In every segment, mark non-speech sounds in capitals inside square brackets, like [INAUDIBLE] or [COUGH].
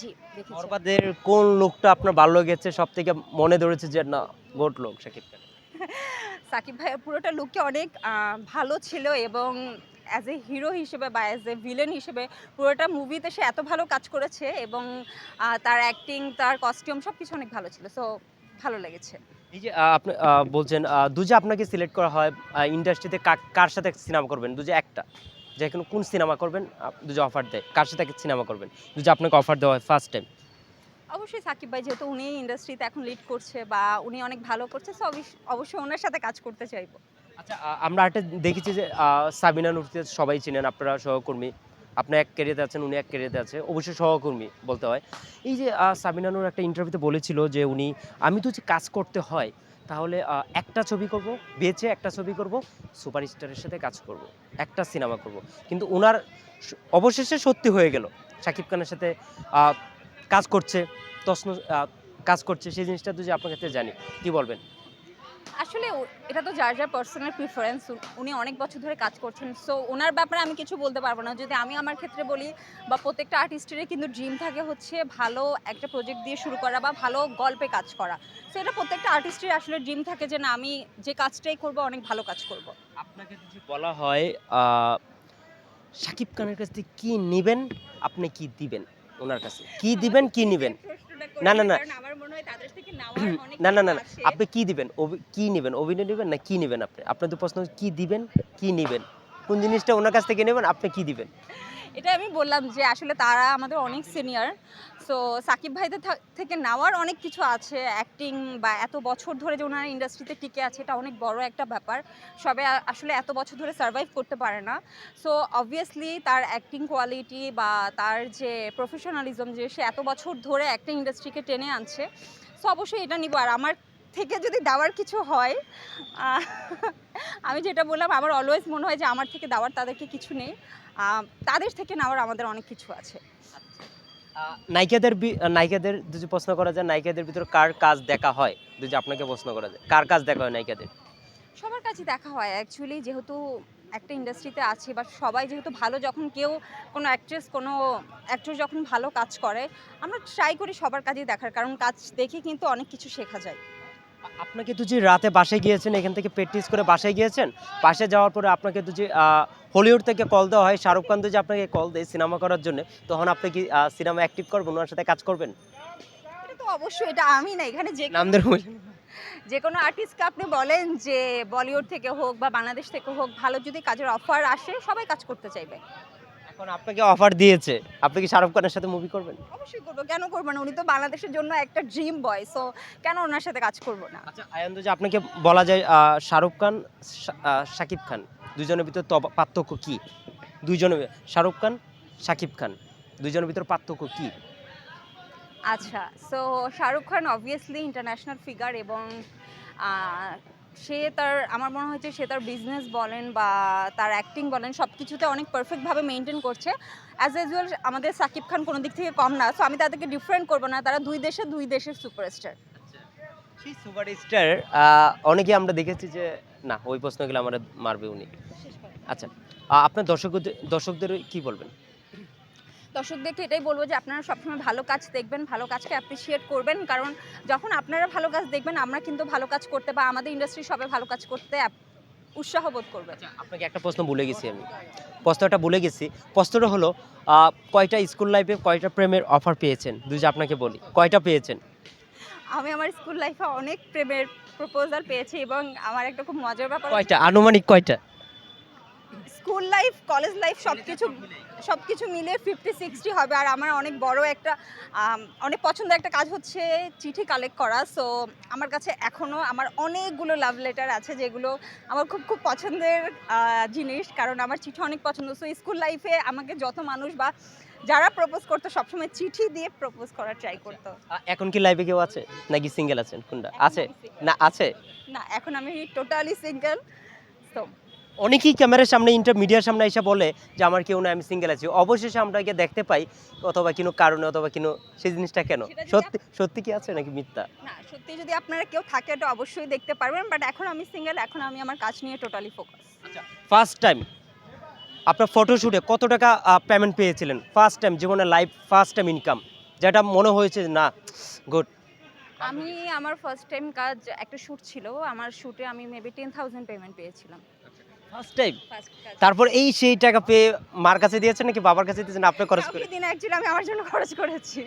জি বরবাদের কোন লোকটা আপনার ভালো লেগেছে? সব থেকে মনে ধরেছে যে না গোট লোক শাকিব খান [LAUGHS] সাকিব ভাইয়ের পুরোটা লুকই অনেক ভালো ছিল এবং অ্যাজ এ হিরো হিসেবে বা অ্যাজ এ ভিলেন হিসেবে পুরোটা মুভিতে সে এত ভালো কাজ করেছে এবং তার অ্যাক্টিং তার কস্টিউম সব কিছু অনেক ভালো ছিল সো ভালো লেগেছে। এই যে আপনি বলছেন দুজে আপনাকে সিলেক্ট করা হয় ইন্ডাস্ট্রিতে কার সাথে সিনেমা করবেন? দুজে একটা। যে কোনো কোন সিনেমা করবেন? আপ- দুজে অফার দেয় কার সাথে সিনেমা করবেন? দুজে আপনাকে অফার দেওয়া হয় ফার্স্ট টাইম অবশ্যই সাকিব ভাই যেহেতু উনি ইন্ডাস্ট্রিতে এখন লিড করছে বা উনি অনেক ভালো করছে সো অবশ্যই ওনার সাথে কাজ করতে চাইব। আচ্ছা আমরা একটা দেখেছি যে সাবিনা নুরকে সবাই চিনেন আপনারা সহকর্মী। আপনি এক ক্যারিয়াতে আছেন উনি এক ক্যারিয়াতে আছে অবশ্যই সহকর্মী বলতে হয়। এই যে আহ, সাবিনা নূর একটা ইন্টারভিউতে বলেছিল যে উনি আমি তো যে কাজ করতে হয় তাহলে একটা ছবি করব, বেঁচে একটা ছবি করব, সুপারস্টারের সাথে কাজ করব, একটা সিনেমা করব। কিন্তু ওনার অবশেষে সত্যি হয়ে গেল। শাকিব খানের সাথে কাজ করছে তসন কাজ করছে, সেই জিনিসটা তো যে আপনার কাছে জানি। কি বলবেন? আসলে এটা তো যার যার পার্সোনাল প্রিফারেন্স উনি অনেক বছর ধরে কাজ করছেন। সো ওনার ব্যাপারে আমি কিছু বলতে পারব না। যদি আমি আমার ক্ষেত্রে বলি বা প্রত্যেকটা আর্টিস্টেরই কিন্তু ড্রিম থাকে হচ্ছে ভালো একটা প্রজেক্ট দিয়ে শুরু করা বা ভালো গল্পে কাজ করা। সো এটা প্রত্যেকটা আর্টিস্টের আসলে ড্রিম থাকে যে না আমি যে কাজটাই করব অনেক ভালো কাজ করব। আপনাকে যদি বলা হয় আহ, শাকিব খানের কাছ থেকে কী নেবেন? আপনি কি দিবেন ওনার কাছে? কি দিবেন কি নেবেন? না, না, না। আমার মনে হয় তাদের থেকে না না না আপনি কি দিবেন? কি নেবেন? অভিনয় নেবেন না কি নেবেন আপনি? আপনার তো প্রশ্ন কি দিবেন কি নেবেন? কোন জিনিসটা ওনার কাছ থেকে নেবেন আপনি কি দিবেন? এটা আমি বললাম যে আসলে তারা আমাদের অনেক সিনিয়র সো সাকিব ভাইদের থেকে নেওয়ার অনেক কিছু আছে। অ্যাক্টিং বা এত বছর ধরে যে ওনারা ইন্ডাস্ট্রিতে টিকে আছে এটা অনেক বড় একটা ব্যাপার। সবে আসলে এত বছর ধরে সার্ভাইভ করতে পারে না। সো অবভিয়াসলি তার অ্যাক্টিং কোয়ালিটি বা তার যে প্রফেশনালিজম যে সে এত বছর ধরে একটা ইন্ডাস্ট্রিকে টেনে আনছে সো অবশ্যই এটা নিব। আর আমার থেকে যদি দেওয়ার কিছু হয় [LAUGHS] আমি যেটা বললাম আমার অলওয়েজ মনে হয় যে আমার থেকে দেওয়ার তাদেরকে কিছু নেই। তাদের থেকে নেওয়ার আমাদের অনেক কিছু আছে। আহ, নায়িকাদের নায়িকাদের যদি প্রশ্ন করা যায় নায়িকাদের ভিতরে কার কাজ দেখা হয়? যদি আপনাকে প্রশ্ন করা যায় কার কাজ দেখা হয় নায়িকাদের? সবার কাছে দেখা হয় অ্যাকচুয়ালি যেহেতু একটা ইন্ডাস্ট্রিতে আছি বা সবাই যেহেতু ভালো যখন কেউ কোনো অ্যাক্ট্রেস কোনো অ্যাক্টর যখন ভালো কাজ করে আমরা ট্রাই করি সবার কাজেই দেখার কারণ কাজ দেখে কিন্তু অনেক কিছু শেখা যায় আপনাকে তো যে রাতে বাসায় গিয়েছেন এখান থেকে প্র্যাকটিস করে বাসায় গিয়েছেন বাসায় যাওয়ার পরে আপনাকে তো যে হলিউড থেকে কল দেওয়া হয় শাহরুখ খান তো যে আপনাকে কল দেয় সিনেমা করার জন্য তখন আপনি কি সিনেমা অ্যাক্টিভ করবেন ওনার সাথে কাজ করবেন এটা তো অবশ্যই এটা আমি না এখানে যে নাম ধরে বলুন। যে কোনো আর্টিস্টকে আপনি বলেন যে বলিউড থেকে হোক বা বাংলাদেশ থেকে হোক ভালো যদি কাজের অফার আসে সবাই কাজ করতে চাইবে। এখন আপনাকে অফার দিয়েছে আপনি কি শাহরুখ খানের সাথে মুভি করবেন? অবশ্যই করব। কেন করব না? উনি তো বাংলাদেশের জন্য একটা ড্রিম বয় সো কেন ওনার সাথে কাজ করব না? আচ্ছা আয়ান যে আপনাকে বলা যায় আহ, শাহরুখ খান শা- আহ, শাকিব খান দুজনের ভিতর তবা- পার্থক্য কি? দুইজনের শাহরুখ খান শাকিব খান দুইজনের ভিতর পার্থক্য কি? আচ্ছা so Shahrukh Khan obviously international figure এবং সে তার আমার মনে হচ্ছে সে তার বিজনেস বলেন বা তার অ্যাক্টিং বলেন সব কিছুতে অনেক পারফেক্টভাবে মেনটেন করছে। অ্যাজ ইউজুয়াল আমাদের সাকিব খান কোনো দিক থেকে কম না সো আমি তাদেরকে ডিফারেন্ট করব না তারা দুই দেশে দুই দেশের সুপারস্টার সেই সুপারস্টার অনেকে আমরা দেখেছি যে না ওই প্রশ্নগুলো আমরা মারবে উনি। আচ্ছা আপনার দর্শক দর্শকদের কি বলবেন? দর্শকদেরকে এটাই বলব যে আপনারা সবসময় ভালো কাজ দেখবেন ভালো কাজকে অ্যাপ্রিসিয়েট করবেন। কারণ যখন আপনারা ভালো কাজ দেখবেন আমরা কিন্তু ভালো কাজ করতে বা আমাদের ইন্ডাস্ট্রি সবাই ভালো কাজ করতে উৎসাহ বোধ করবে। আপনাকে একটা প্রশ্ন ভুলে গেছি আমি। প্রশ্নটা ভুলে গেছি। প্রশ্নটা হলো কয়টা স্কুল লাইফে কয়টা প্রেমের অফার পেয়েছেন? দুই আপনাকে বলি কয়টা পেয়েছেন? আমি আমার স্কুল লাইফে অনেক প্রেমের প্রপোজাল পেয়েছি এবং আমার একটা খুব মজার ব্যাপার কয়টা? আনুমানিক কয়টা? স্কুল লাইফ কলেজ লাইফ সব কিছু সব কিছু মিলে ফিফটি সিক্সটি হবে। আর আমার অনেক বড় একটা অনেক পছন্দের একটা কাজ হচ্ছে চিঠি কালেক্ট করা। সো আমার কাছে এখনও আমার অনেকগুলো লাভ লেটার আছে যেগুলো আমার খুব খুব পছন্দের জিনিস। কারণ আমার চিঠি অনেক পছন্দ। সো স্কুল লাইফে আমাকে যত মানুষ বা যারা প্রপোজ করতো সবসময় চিঠি দিয়ে প্রপোজ করার ট্রাই করতো। এখন কি লাইভে কেউ আছে? নাকি সিঙ্গেল আছেন? কোনটা? আছে? না আছে? না এখন আমি টোটালি সিঙ্গেল তো অনেকেই ক্যামেরার সামনে ইন্টার মিডিয়ার সামনে এসে বলে যে আমার কেউ না আমি সিঙ্গেল আছি। অবশেষে আমরা গিয়ে দেখতে পাই অথবা কোনো কারণে অথবা কোনো সেই জিনিসটা কেন? সত্যি সত্যি কি আছে নাকি মিথ্যা? না সত্যি যদি আপনারা কেউ থাকে এটা অবশ্যই দেখতে পারবেন। বাট এখন আমি সিঙ্গেল এখন আমি আমার কাজ নিয়ে টোটালি ফোকাস আচ্ছা ফার্স্ট টাইম আপনার ফটোশুটে কত টাকা পেমেন্ট পেয়েছিলেন? ফার্স্ট টাইম জীবনে লাইফ ফার্স্ট টাইম ইনকাম যেটা মনে হয়েছে না গুড আমি আমার ফার্স্ট টাইম কাজ একটা শ্যুট ছিল। আমার শ্যুটে আমি মেবি টেন থাউজেন্ড পেমেন্ট পেয়েছিলাম। ফার্স্ট টাইম তারপর এই সেই টাকা পেয়ে মার কাছে দিয়েছেন নাকি বাবার কাছে দিয়েছেন? আপনি খরচ করে দিন অ্যাকচুয়ালি আমি আমার জন্য খরচ করেছি।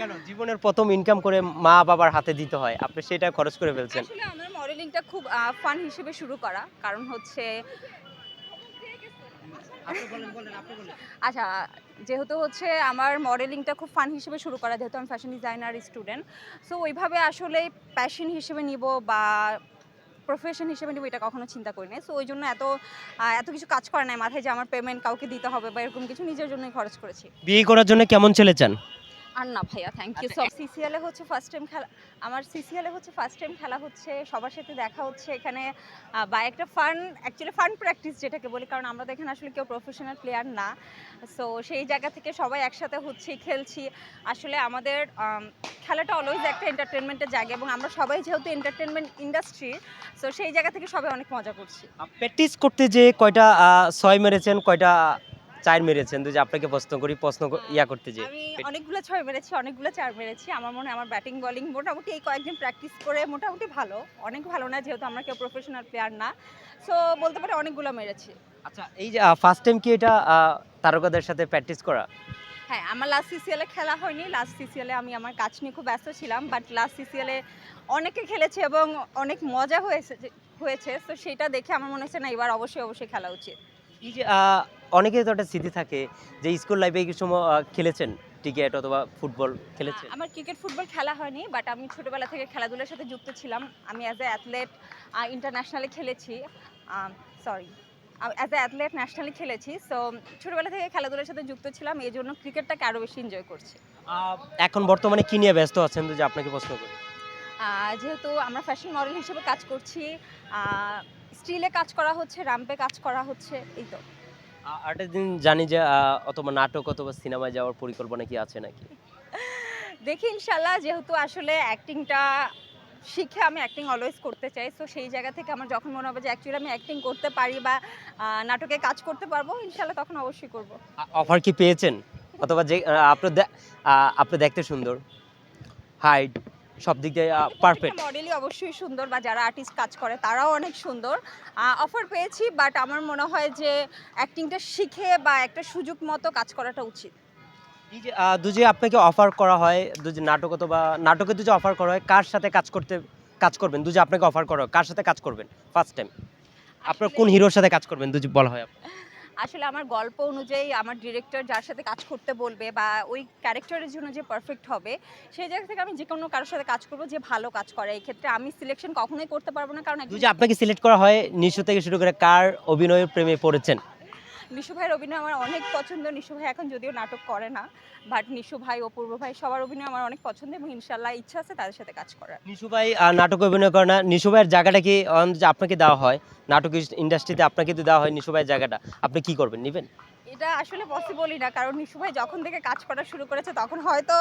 কেন? জীবনের প্রথম ইনকাম করে মা বাবার হাতে দিতে হয়। আপনি সেটা খরচ করে ফেলছেন। আসলে আমার মডেলিংটা খুব ফান হিসেবে শুরু করা। কারণ হচ্ছে আচ্ছা যেহেতু হচ্ছে আমার মডেলিংটা খুব ফান হিসেবে শুরু করা যেহেতু আমি ফ্যাশন ডিজাইনার স্টুডেন্ট সো ওইভাবে আসলে প্যাশন হিসেবে নিব বা প্রফেশন হিসেবে নিব, এটা কখনো চিন্তা করি নাই। সো ওই জন্য এত এত কিছু কাজ করে নাই মাথায় যে আমার পেমেন্ট কাউকে দিতে হবে বা এরকম কিছু নিজের জন্যই খরচ করেছি। বিয়ে করার জন্য কেমন ছেলে চান? আর না ভাইয়া থ্যাংক ইউ সো সিসিএলে হচ্ছে ফার্স্ট টাইম খেলা আমার সিসিএলে হচ্ছে ফার্স্ট টাইম খেলা হচ্ছে সবার সাথে দেখা হচ্ছে এখানে বা একটা ফান অ্যাকচুয়ালি ফান প্র্যাকটিস যেটাকে বলি কারণ আমরা তো এখানে আসলে কেউ প্রফেশনাল প্লেয়ার না। সো সেই জায়গা থেকে সবাই একসাথে হচ্ছি খেলছি। আসলে আমাদের খেলাটা অলওয়েজ একটা এন্টারটেনমেন্টের জায়গা এবং আমরা সবাই যেহেতু এন্টারটেনমেন্ট ইন্ডাস্ট্রি সো সেই জায়গা থেকে সবাই অনেক মজা করছি। প্র্যাকটিস করতে যে কয়টা ছয় মেরেছেন কয়টা চার মেরেছেন তো যে আপনাকে প্রশ্ন করি প্রশ্ন ইয়া করতে যে আমি অনেকগুলো ছয় মেরেছি অনেকগুলো চার মেরেছি। আমার মনে হয় আমার ব্যাটিং বলিং মোটামুটি এই কয়েকদিন প্র্যাকটিস করে মোটামুটি ভালো। অনেক ভালো না যেহেতু আমরা কেউ প্রফেশনাল প্লেয়ার না। সো বলতে পারি অনেকগুলো মেরেছি। আচ্ছা এই যে ফার্স্ট টাইম কি এটা তারকাদের সাথে প্র্যাকটিস করা? হ্যাঁ আমার লাস্ট সিসিএলে খেলা হয়নি। লাস্ট সিসিএলে আমি আমার কাজ নিয়ে খুব ব্যস্ত ছিলাম বাট লাস্ট সিসিএলে অনেকে খেলেছে এবং অনেক মজা হয়েছে হয়েছে। তো সেটা দেখে আমার মনে হচ্ছে না এবার অবশ্যই অবশ্যই খেলা উচিত। এই যে অনেকের তো একটা স্মৃতি থাকে যে স্কুল লাইফে কিছু সময় খেলেছেন ক্রিকেট অথবা ফুটবল খেলেছেন? আমার ক্রিকেট ফুটবল খেলা হয়নি বাট আমি ছোটবেলা থেকে খেলাধুলার সাথে যুক্ত ছিলাম। আমি অ্যাজ এ অ্যাথলেট ইন্টারন্যাশনালি খেলেছি। Sorry as a athlete nationally খেলেছি। সো ছোটবেলা থেকে খেলাধুলার সাথে যুক্ত ছিলাম এই জন্য ক্রিকেটটাকে আরও বেশি এনজয় করছি। এখন বর্তমানে কি নিয়ে ব্যস্ত আছেন যে আপনাকে প্রশ্ন করি? যেহেতু আমরা ফ্যাশন মডেল হিসেবে কাজ করছি স্টিলে কাজ করা হচ্ছে র্যাম্পে কাজ করা হচ্ছে এই তো। আরেকটা দিন জানি যে অথবা নাটক অথবা সিনেমায় যাওয়ার পরিকল্পনা কি আছে নাকি? দেখি ইনশাল্লাহ যেহেতু আসলে অ্যাক্টিংটা শিখে আমি অ্যাক্টিং অলওয়েজ করতে চাই সো সেই জায়গা থেকে আমার যখন মনে হবে যে অ্যাকচুয়ালি আমি অ্যাক্টিং করতে পারি বা নাটকে কাজ করতে পারব ইনশাল্লাহ তখন অবশ্যই করব। অফার কি পেয়েছেন? অথবা যে আপনার আপনি দেখতে সুন্দর। হাইট সব দিক দিয়ে পারফেক্ট মডেলই অবশ্যই সুন্দর বা যারা আর্টিস্ট কাজ করে তারাও অনেক সুন্দর। অফার পেয়েছি বাট আমার মনে হয় যে অ্যাক্টিংটা শিখে বা একটা সুযোগ মতো কাজ করাটা উচিত। এই যে দুজি আপনাকে অফার করা হয় দুজি নাটক অথবা নাটকে দুজি অফার করা হয় কার সাথে কাজ করতে কাজ করবেন? দুজি আপনাকে অফার করা হয় কার সাথে কাজ করবেন? ফার্স্ট টাইম আপনার কোন হিরোর সাথে কাজ করবেন? দুজি বলা হয় আপনার। আসলে আমার গল্প অনুযায়ী আমার ডিরেক্টর যার সাথে কাজ করতে বলবে বা ওই ক্যারেক্টারের জন্য যে পারফেক্ট হবে সেই জায়গা থেকে আমি যে কোনো কারোর সাথে কাজ করব যে ভালো কাজ করে। এই ক্ষেত্রে আমি সিলেকশন কখনোই করতে পারব না কারণ আপনাকে সিলেক্ট করা হয় নিশ্চয় থেকে শুরু করে কার অভিনয়ের প্রেমে পড়েছেন? নিশু ভাইয়ের অভিনয় আমার অনেক পছন্দ। নিশু ভাই এখন যদিও নাটক করে না বাট নিশু ভাই অপূর্ব ভাই সবার অভিনয় আমার অনেক পছন্দ এবং ইনশাল্লাহ ইচ্ছা আছে তাদের সাথে কাজ করার। নিশু ভাই নাটক অভিনয় করে না। নিশু ভাইয়ের জায়গাটা কি আপনাকে দেওয়া হয়? নাটক ইন্ডাস্ট্রিতে আপনাকে যদি দেওয়া হয়, নিশু ভাইয়ের জায়গাটা, আপনি কি করবেন, নেবেন? এটা আসলে পসিবলই না। কারণ নিশু ভাই যখন থেকে কাজ করা শুরু করেছে তখন হয়তো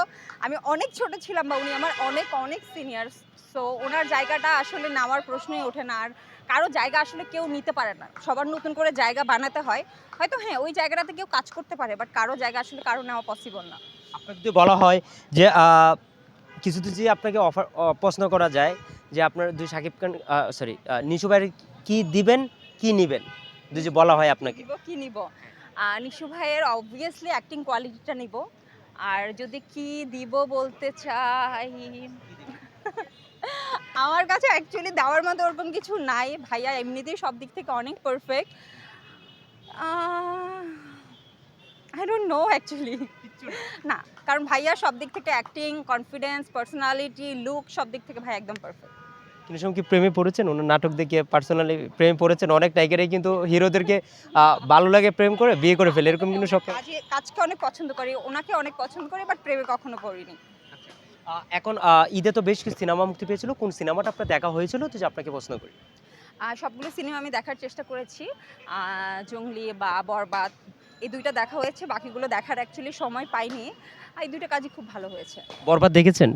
আমি অনেক ছোট ছিলাম বা উনি আমার অনেক অনেক সিনিয়র সো ওনার জায়গাটা আসলে নেওয়ার প্রশ্নই ওঠে না। আর কারও জায়গা আসলে কেউ নিতে পারে না। সবার নতুন করে জায়গা বানাতে হয়। হয়তো হ্যাঁ ওই জায়গাটাতে কেউ কাজ করতে পারে বাট কারও জায়গা আসলে কারও নেওয়া পসিবল না। আপনাকে যদি বলা হয় যে কিছু যদি আপনাকে অফার প্রশ্ন করা যায় যে আপনার দুই সাকিব খান সরি নিশু ভাইয়ের কি দিবেন কি নিবেন? যদি বলা হয় আপনাকে। কি নিব? নিশু ভাইয়ের অবভিয়াসলি অ্যাক্টিং কোয়ালিটিটা নিব। আর যদি কি দিব বলতে চাই? [LAUGHS] আমার কাছে অ্যাকচুয়ালি দেওয়ার মতো ওরকম কিছু নাই। ভাইয়া এমনিতেই সব দিক থেকে অনেক perfect I don't know actually না। কারণ ভাইয়া সব দিক থেকে অ্যাক্টিং কনফিডেন্স পার্সোনালিটি লুক সব দিক থেকে ভাই একদম পারফেক্ট কিন্তু সময় কি প্রেমে পড়েছেন? ওনার নাটক দেখে পার্সোনালি প্রেমে পড়েছেন অনেক টাইগারে কিন্তু হিরোদেরকে ভালো লাগে প্রেম করে বিয়ে করে ফেলে। এরকম কিন্তু সব কাজে কাজকে অনেক পছন্দ করি। ওনাকে অনেক পছন্দ করি বাট প্রেমে কখনো পড়িনি। এখন ঈদে তো বেশ কিছু সিনেমা মুক্তি পেয়েছিল। কোন সিনেমাটা আপনার দেখা হয়েছিল? তো যে আপনাকে প্রশ্ন করি। সবগুলো সিনেমা আমি দেখার চেষ্টা করেছি। জঙ্গলি বা বরবাদ এই দুইটা দেখা হয়েছে। বাকিগুলো দেখার অ্যাকচুয়ালি সময় পাইনি। আর এই দুইটা কাজই খুব ভালো হয়েছে। বরবাদ দেখেছেন?